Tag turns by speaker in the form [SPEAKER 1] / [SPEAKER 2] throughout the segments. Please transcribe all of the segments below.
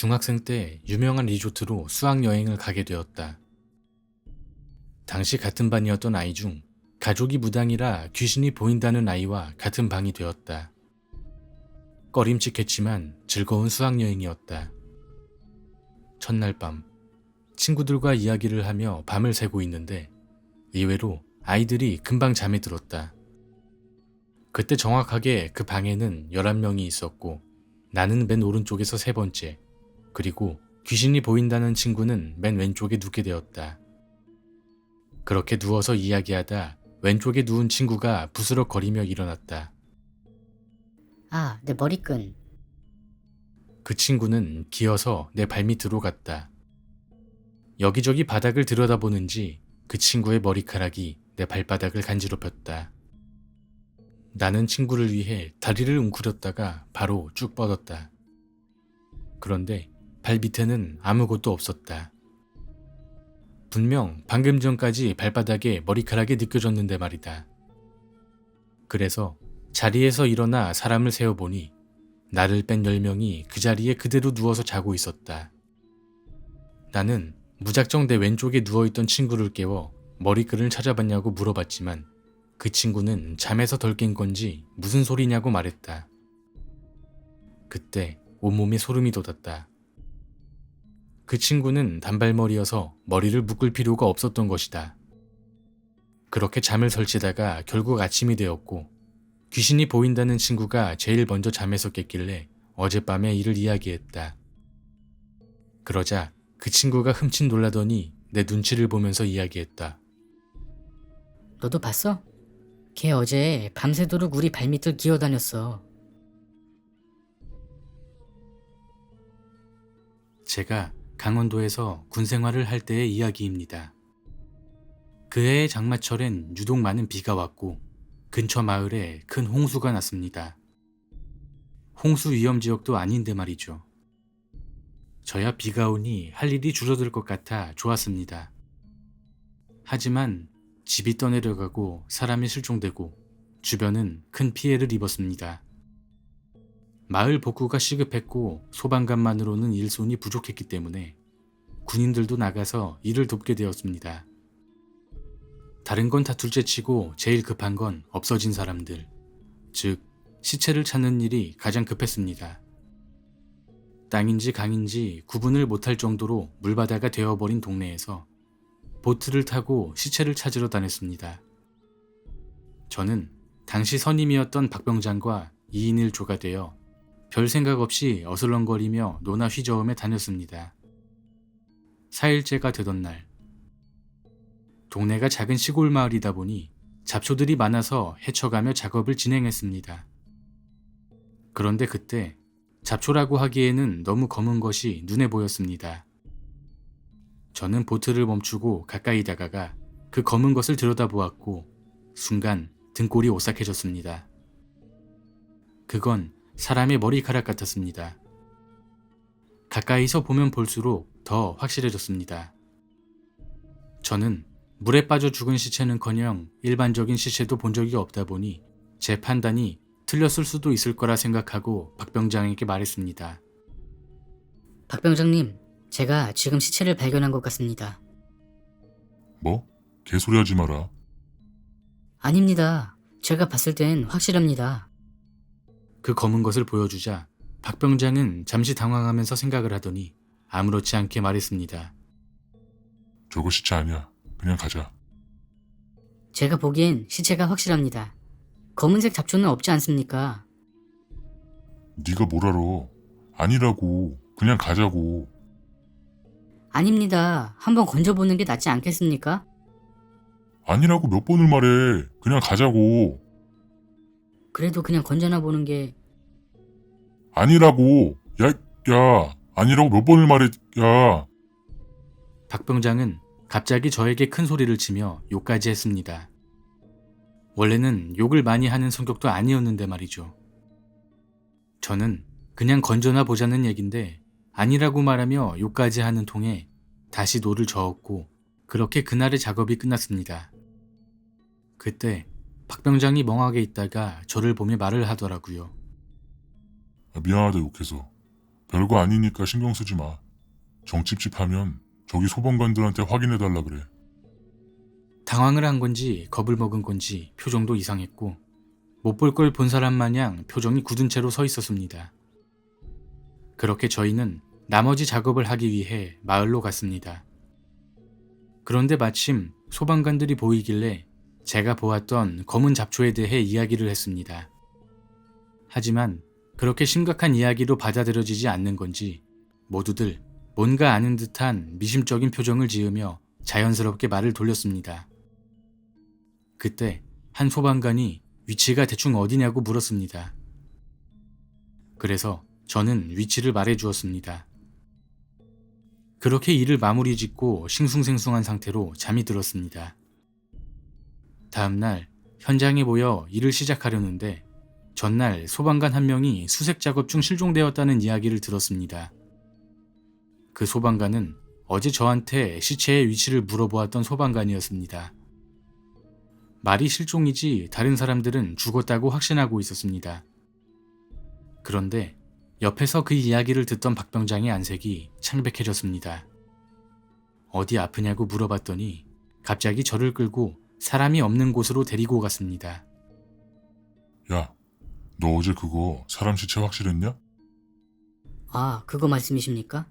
[SPEAKER 1] 중학생 때 유명한 리조트로 수학여행을 가게 되었다. 당시 같은 반이었던 아이 중 가족이 무당이라 귀신이 보인다는 아이와 같은 방이 되었다. 꺼림칙했지만 즐거운 수학여행이었다. 첫날 밤, 친구들과 이야기를 하며 밤을 새고 있는데 의외로 아이들이 금방 잠에 들었다. 그때 정확하게 그 방에는 11명이 있었고 나는 맨 오른쪽에서 세 번째, 그리고 귀신이 보인다는 친구는 맨 왼쪽에 눕게 되었다. 그렇게 누워서 이야기하다 왼쪽에 누운 친구가 부스럭거리며 일어났다.
[SPEAKER 2] 아, 내 머리끈.
[SPEAKER 1] 그 친구는 기어서 내 발밑으로 갔다. 여기저기 바닥을 들여다보는지 그 친구의 머리카락이 내 발바닥을 간지럽혔다. 나는 친구를 위해 다리를 웅크렸다가 바로 쭉 뻗었다. 그런데 발 밑에는 아무것도 없었다. 분명 방금 전까지 발바닥에 머리카락이 느껴졌는데 말이다. 그래서 자리에서 일어나 사람을 세어보니 나를 뺀 10명이 그 자리에 그대로 누워서 자고 있었다. 나는 무작정 내 왼쪽에 누워있던 친구를 깨워 머리끈을 찾아봤냐고 물어봤지만 그 친구는 잠에서 덜 깬 건지 무슨 소리냐고 말했다. 그때 온몸에 소름이 돋았다. 그 친구는 단발머리여서 머리를 묶을 필요가 없었던 것이다. 그렇게 잠을 설치다가 결국 아침이 되었고 귀신이 보인다는 친구가 제일 먼저 잠에서 깼길래 어젯밤의 일을 이야기했다. 그러자 그 친구가 흠칫 놀라더니 내 눈치를 보면서 이야기했다.
[SPEAKER 2] 너도 봤어? 걔 어제 밤새도록 우리 발밑을 기어다녔어.
[SPEAKER 1] 제가 강원도에서 군 생활을 할 때의 이야기입니다. 그해의 장마철엔 유독 많은 비가 왔고 근처 마을에 큰 홍수가 났습니다. 홍수 위험 지역도 아닌데 말이죠. 저야 비가 오니 할 일이 줄어들 것 같아 좋았습니다. 하지만 집이 떠내려가고 사람이 실종되고 주변은 큰 피해를 입었습니다. 마을 복구가 시급했고 소방관만으로는 일손이 부족했기 때문에 군인들도 나가서 일을 돕게 되었습니다. 다른 건 다 둘째 치고 제일 급한 건 없어진 사람들, 즉 시체를 찾는 일이 가장 급했습니다. 땅인지 강인지 구분을 못할 정도로 물바다가 되어버린 동네에서 보트를 타고 시체를 찾으러 다녔습니다. 저는 당시 선임이었던 박병장과 2인 1조가 되어 별 생각 없이 어슬렁거리며 노나 휘저으며 다녔습니다. 4일째가 되던 날, 동네가 작은 시골 마을이다 보니 잡초들이 많아서 헤쳐가며 작업을 진행했습니다. 그런데 그때 잡초라고 하기에는 너무 검은 것이 눈에 보였습니다. 저는 보트를 멈추고 가까이 다가가 그 검은 것을 들여다보았고 순간 등골이 오싹해졌습니다. 그건 사람의 머리카락 같았습니다. 가까이서 보면 볼수록 더 확실해졌습니다. 저는 물에 빠져 죽은 시체는커녕 일반적인 시체도 본 적이 없다 보니 제 판단이 틀렸을 수도 있을 거라 생각하고 박 병장에게 말했습니다.
[SPEAKER 2] 박 병장님, 제가 지금 시체를 발견한 것 같습니다.
[SPEAKER 3] 뭐? 개소리 하지 마라.
[SPEAKER 2] 아닙니다. 제가 봤을 땐 확실합니다.
[SPEAKER 1] 그 검은 것을 보여주자 박 병장은 잠시 당황하면서 생각을 하더니 아무렇지 않게 말했습니다.
[SPEAKER 3] 저거 시체 아니야. 그냥 가자.
[SPEAKER 2] 제가 보기엔 시체가 확실합니다. 검은색 잡초는 없지 않습니까?
[SPEAKER 3] 네가 뭘 알아. 아니라고. 그냥 가자고.
[SPEAKER 2] 아닙니다. 한번 건져보는 게 낫지 않겠습니까?
[SPEAKER 3] 아니라고 몇 번을 말해. 그냥 가자고.
[SPEAKER 2] 그래도 그냥 건져나 보는 게
[SPEAKER 3] 아니라고. 야, 야. 아니라고 몇 번을 말해. 야.
[SPEAKER 1] 박 병장은 갑자기 저에게 큰 소리를 치며 욕까지 했습니다. 원래는 욕을 많이 하는 성격도 아니었는데 말이죠. 저는 그냥 건져나 보자는 얘긴데 아니라고 말하며 욕까지 하는 통에 다시 노를 저었고 그렇게 그날의 작업이 끝났습니다. 그때 박 병장이 멍하게 있다가 저를 보며 말을 하더라고요.
[SPEAKER 3] 아, 미안하다 욕해서. 별거 아니니까 신경 쓰지 마. 정찝찝하면 저기 소방관들한테 확인해달라 그래.
[SPEAKER 1] 당황을 한 건지 겁을 먹은 건지 표정도 이상했고 못 볼 걸 본 사람 마냥 표정이 굳은 채로 서 있었습니다. 그렇게 저희는 나머지 작업을 하기 위해 마을로 갔습니다. 그런데 마침 소방관들이 보이길래 제가 보았던 검은 잡초에 대해 이야기를 했습니다. 하지만 그렇게 심각한 이야기로 받아들여지지 않는 건지 모두들 뭔가 아는 듯한 미심적인 표정을 지으며 자연스럽게 말을 돌렸습니다. 그때 한 소방관이 위치가 대충 어디냐고 물었습니다. 그래서 저는 위치를 말해 주었습니다. 그렇게 일을 마무리 짓고 싱숭생숭한 상태로 잠이 들었습니다. 다음날 현장에 모여 일을 시작하려는데 전날 소방관 한 명이 수색 작업 중 실종되었다는 이야기를 들었습니다. 그 소방관은 어제 저한테 시체의 위치를 물어보았던 소방관이었습니다. 말이 실종이지 다른 사람들은 죽었다고 확신하고 있었습니다. 그런데 옆에서 그 이야기를 듣던 박병장의 안색이 창백해졌습니다. 어디 아프냐고 물어봤더니 갑자기 저를 끌고 사람이 없는 곳으로 데리고 갔습니다.
[SPEAKER 3] 야, 너 어제 그거 사람 시체 확실했냐?
[SPEAKER 2] 아, 그거 말씀이십니까?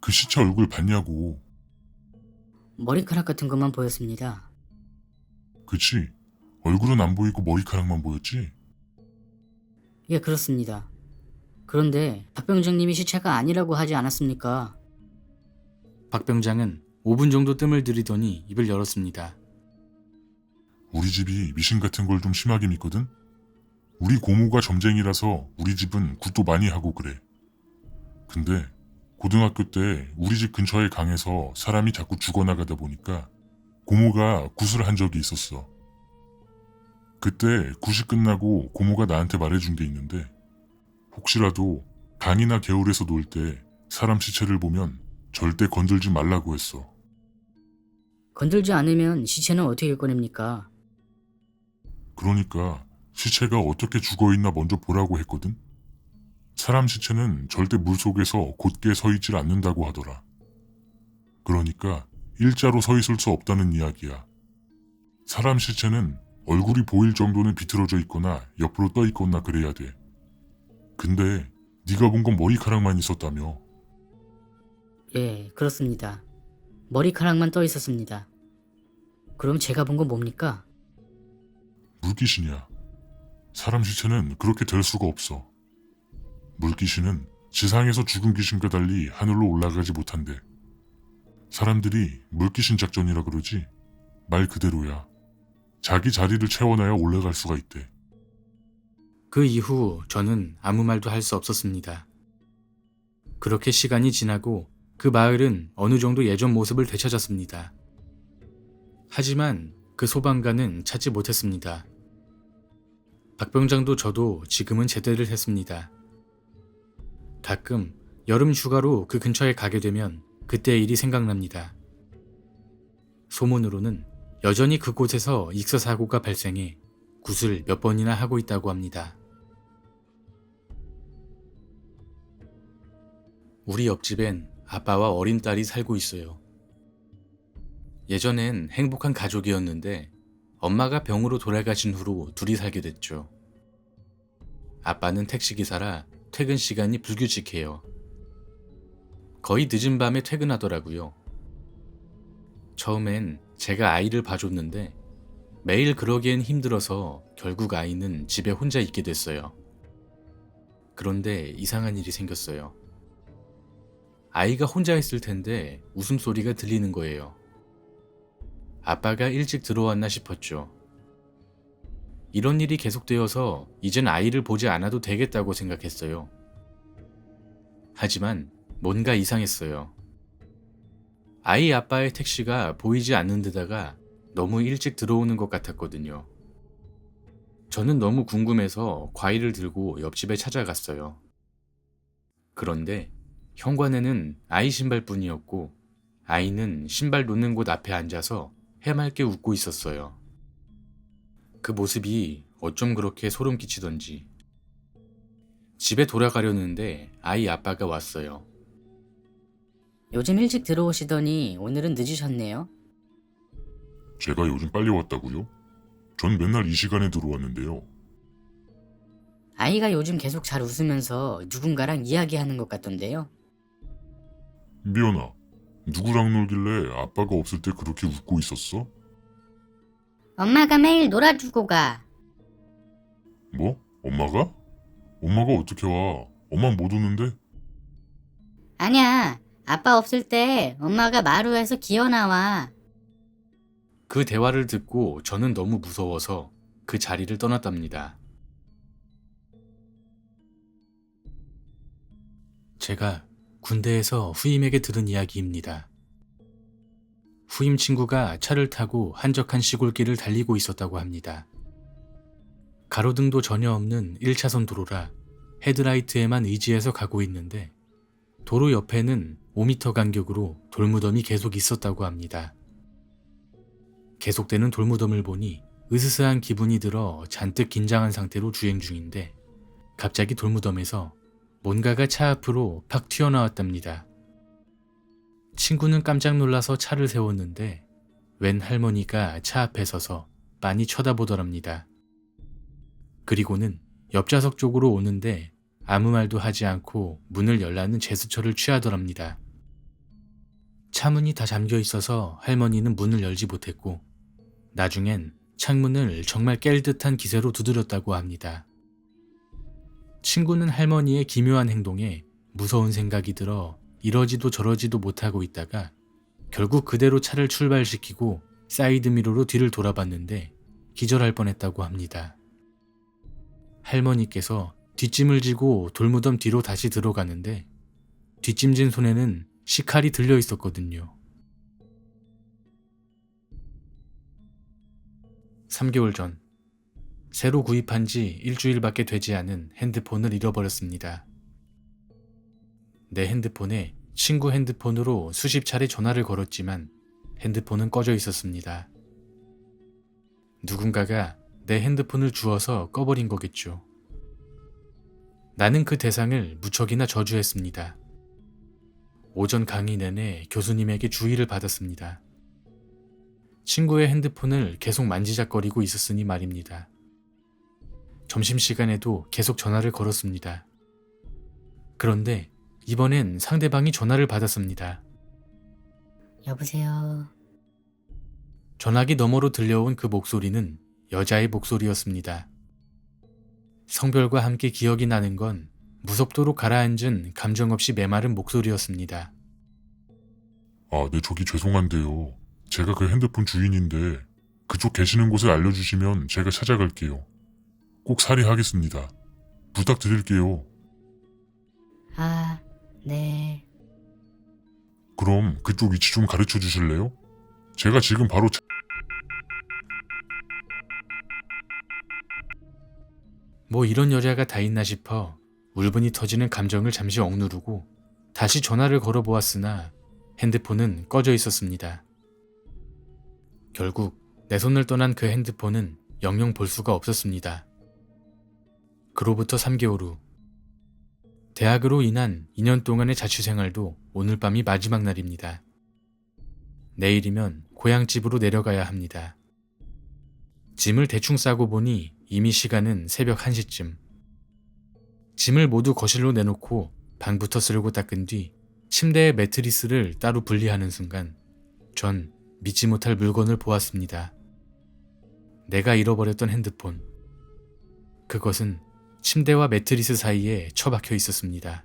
[SPEAKER 3] 그 시체 얼굴 봤냐고.
[SPEAKER 2] 머리카락 같은 것만 보였습니다.
[SPEAKER 3] 그치? 얼굴은 안 보이고 머리카락만 보였지?
[SPEAKER 2] 예, 그렇습니다. 그런데 박 병장님이 시체가 아니라고 하지 않았습니까?
[SPEAKER 1] 박 병장은 5분 정도 뜸을 들이더니 입을 열었습니다.
[SPEAKER 3] 우리 집이 미신 같은 걸 좀 심하게 믿거든? 우리 고모가 점쟁이라서 우리 집은 굿도 많이 하고 그래. 근데 고등학교 때 우리 집 근처의 강에서 사람이 자꾸 죽어나가다 보니까 고모가 굿을 한 적이 있었어. 그때 굿이 끝나고 고모가 나한테 말해준 게 있는데 혹시라도 강이나 개울에서 놀 때 사람 시체를 보면 절대 건들지 말라고 했어.
[SPEAKER 2] 건들지 않으면 시체는 어떻게 꺼냅니까?
[SPEAKER 3] 그러니까 시체가 어떻게 죽어 있나 먼저 보라고 했거든. 사람 시체는 절대 물 속에서 곧게 서 있질 않는다고 하더라. 그러니까 일자로 서 있을 수 없다는 이야기야. 사람 시체는 얼굴이 보일 정도는 비틀어져 있거나 옆으로 떠 있거나 그래야 돼. 근데 네가 본 건 머리카락만 있었다며.
[SPEAKER 2] 예, 그렇습니다. 머리카락만 떠 있었습니다. 그럼 제가 본 건 뭡니까?
[SPEAKER 3] 물귀신이야. 사람 시체는 그렇게 될 수가 없어. 물귀신은 지상에서 죽은 귀신과 달리 하늘로 올라가지 못한대. 사람들이 물귀신 작전이라 그러지 말 그대로야. 자기 자리를 채워놔야 올라갈 수가 있대.
[SPEAKER 1] 그 이후 저는 아무 말도 할 수 없었습니다. 그렇게 시간이 지나고 그 마을은 어느 정도 예전 모습을 되찾았습니다. 하지만 그 소방관은 찾지 못했습니다. 박 병장도 저도 지금은 제대를 했습니다. 가끔 여름 휴가로 그 근처에 가게 되면 그때 일이 생각납니다. 소문으로는 여전히 그곳에서 익사 사고가 발생해 굿을 몇 번이나 하고 있다고 합니다. 우리 옆집엔 아빠와 어린 딸이 살고 있어요. 예전엔 행복한 가족이었는데 엄마가 병으로 돌아가신 후로 둘이 살게 됐죠. 아빠는 택시기사라 퇴근 시간이 불규칙해요. 거의 늦은 밤에 퇴근하더라고요. 처음엔 제가 아이를 봐줬는데 매일 그러기엔 힘들어서 결국 아이는 집에 혼자 있게 됐어요. 그런데 이상한 일이 생겼어요. 아이가 혼자 있을 텐데 웃음소리가 들리는 거예요. 아빠가 일찍 들어왔나 싶었죠. 이런 일이 계속되어서 이젠 아이를 보지 않아도 되겠다고 생각했어요. 하지만 뭔가 이상했어요. 아이 아빠의 택시가 보이지 않는 데다가 너무 일찍 들어오는 것 같았거든요. 저는 너무 궁금해서 과일을 들고 옆집에 찾아갔어요. 그런데 현관에는 아이 신발뿐이었고 아이는 신발 놓는 곳 앞에 앉아서 해맑게 웃고 있었어요. 그 모습이 어쩜 그렇게 소름 끼치던지. 집에 돌아가려는데 아이 아빠가 왔어요.
[SPEAKER 2] 요즘 일찍 들어오시더니 오늘은 늦으셨네요.
[SPEAKER 3] 제가 요즘 빨리 왔다고요? 전 맨날 이 시간에 들어왔는데요.
[SPEAKER 2] 아이가 요즘 계속 잘 웃으면서 누군가랑 이야기하는 것 같던데요.
[SPEAKER 3] 미연아, 누구랑 놀길래 아빠가 없을 때 그렇게 웃고 있었어?
[SPEAKER 4] 엄마가 매일 놀아주고 가.
[SPEAKER 3] 뭐? 엄마가? 엄마가 어떻게 와? 엄마 못 오는데?
[SPEAKER 4] 아니야. 아빠 없을 때 엄마가 마루에서 기어 나와.
[SPEAKER 1] 그 대화를 듣고 저는 너무 무서워서 그 자리를 떠났답니다. 제가 군대에서 후임에게 들은 이야기입니다. 후임 친구가 차를 타고 한적한 시골길을 달리고 있었다고 합니다. 가로등도 전혀 없는 1차선 도로라 헤드라이트에만 의지해서 가고 있는데 도로 옆에는 5m 간격으로 돌무덤이 계속 있었다고 합니다. 계속되는 돌무덤을 보니 으스스한 기분이 들어 잔뜩 긴장한 상태로 주행 중인데 갑자기 돌무덤에서 뭔가가 차 앞으로 팍 튀어나왔답니다. 친구는 깜짝 놀라서 차를 세웠는데 웬 할머니가 차 앞에 서서 빤히 쳐다보더랍니다. 그리고는 옆좌석 쪽으로 오는데 아무 말도 하지 않고 문을 열라는 제스처를 취하더랍니다. 차문이 다 잠겨 있어서 할머니는 문을 열지 못했고 나중엔 창문을 정말 깰 듯한 기세로 두드렸다고 합니다. 친구는 할머니의 기묘한 행동에 무서운 생각이 들어 이러지도 저러지도 못하고 있다가 결국 그대로 차를 출발시키고 사이드미러로 뒤를 돌아봤는데 기절할 뻔했다고 합니다. 할머니께서 뒷짐을 지고 돌무덤 뒤로 다시 들어가는데 뒷짐진 손에는 식칼이 들려 있었거든요. 3개월 전 새로 구입한 지 일주일밖에 되지 않은 핸드폰을 잃어버렸습니다. 내 핸드폰에 친구 핸드폰으로 수십 차례 전화를 걸었지만 핸드폰은 꺼져 있었습니다. 누군가가 내 핸드폰을 주워서 꺼버린 거겠죠. 나는 그 대상을 무척이나 저주했습니다. 오전 강의 내내 교수님에게 주의를 받았습니다. 친구의 핸드폰을 계속 만지작거리고 있었으니 말입니다. 점심시간에도 계속 전화를 걸었습니다. 그런데 이번엔 상대방이 전화를 받았습니다.
[SPEAKER 2] 여보세요.
[SPEAKER 1] 전화기 너머로 들려온 그 목소리는 여자의 목소리였습니다. 성별과 함께 기억이 나는 건 무섭도록 가라앉은 감정 없이 메마른 목소리였습니다.
[SPEAKER 3] 아, 네, 저기 죄송한데요. 제가 그 핸드폰 주인인데 그쪽 계시는 곳을 알려주시면 제가 찾아갈게요. 꼭 살해하겠습니다. 부탁드릴게요.
[SPEAKER 2] 아, 네.
[SPEAKER 3] 그럼 그쪽 위치 좀 가르쳐 주실래요? 제가 지금 바로 차...
[SPEAKER 1] 뭐 이런 여자가 다 있나 싶어 울분이 터지는 감정을 잠시 억누르고 다시 전화를 걸어보았으나 핸드폰은 꺼져 있었습니다. 결국 내 손을 떠난 그 핸드폰은 영영 볼 수가 없었습니다. 그로부터 3개월 후 대학으로 인한 2년 동안의 자취생활도 오늘 밤이 마지막 날입니다. 내일이면 고향집으로 내려가야 합니다. 짐을 대충 싸고 보니 이미 시간은 새벽 1시쯤. 짐을 모두 거실로 내놓고 방부터 쓸고 닦은 뒤 침대의 매트리스를 따로 분리하는 순간 전 믿지 못할 물건을 보았습니다. 내가 잃어버렸던 핸드폰. 그것은 침대와 매트리스 사이에 처박혀 있었습니다.